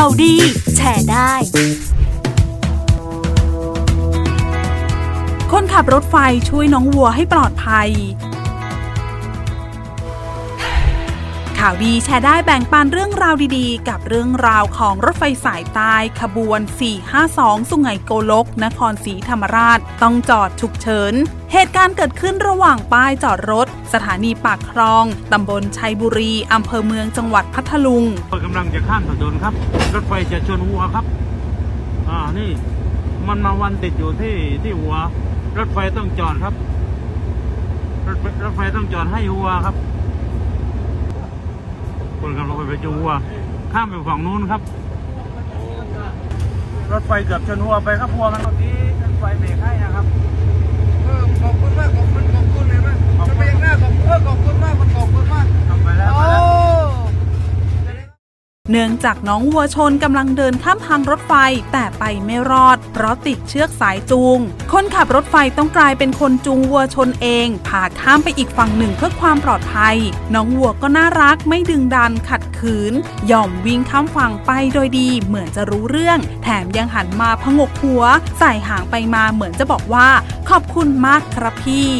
ข่าวดี แชร์ได้ คนขับรถไฟช่วยน้องวัวให้ปลอดภัย ข่าวดีแชร์ได้แบ่งปันเรื่องราวดีๆ กับเรื่องราวของรถไฟสายใต้ขบวน 452 สุไหงโกลก นครศรีธรรมราช ต้องจอดฉุกเฉิน เหตุการณ์เกิดขึ้นระหว่างป้ายจอดรถ สถานีปากคลอง ตำบลชัยบุรี อำเภอเมืองจังหวัดพัทลุงกำลังจะข้ามถนนครับ รถไฟจะชนวัวครับ อ่า นี่ มันมาวันติดอยู่ที่ที่หัว รถไฟต้องจอดครับ รถไฟรถไฟต้องจอดให้วัวครับ คนกำลังไปไปจูวัวข้ามไปฝั่งนู้นครับ รถไฟเกือบชนวัวไปครับวัวมันตอนนี้รถไฟเบรกให้นะครับ เนื่องจากน้องวัวชนกำลังเดินข้ามทางรถไฟแต่ไปไม่รอด เพราะติดเชือกสายจูง คนขับรถไฟต้องกลายเป็นคนจูงวัวชนเองพาข้ามไปอีกฝั่งหนึ่งเพื่อความปลอดภัย น้องวัวก็น่ารักไม่ดึงดันขัดขืน ยอมวิ่งข้ามฝั่งไปโดยดีเหมือนจะรู้เรื่อง แถมยังหันมาพงกหัว ใส่หางไปมาเหมือนจะบอกว่า ขอบคุณมากครับพี่